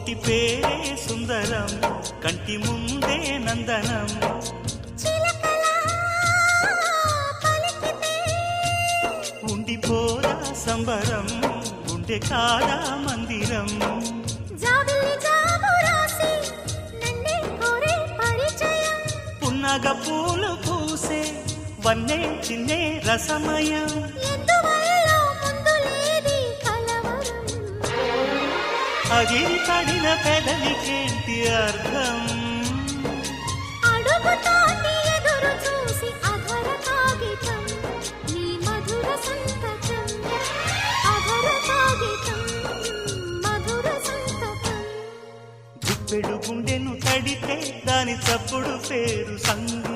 పేరే సుందరం కంటి ముందే నందనం. ఉండిపోరా సంబరం ఉండే కాదా మందిరం. పున్నగ పూలు పూసే వన్నే చిన్నే రసమయం. అగిరి పడిన పెదవికేంటి అర్థం? అడుగుతోంది ఎదురు చూసి అధర కాగితం. నీ మధుర సంతకం. అధర కాగితం మధుర సంతకం. గుప్పెడు గుండెను తడితే దాని చప్పుడు పేరు సంగ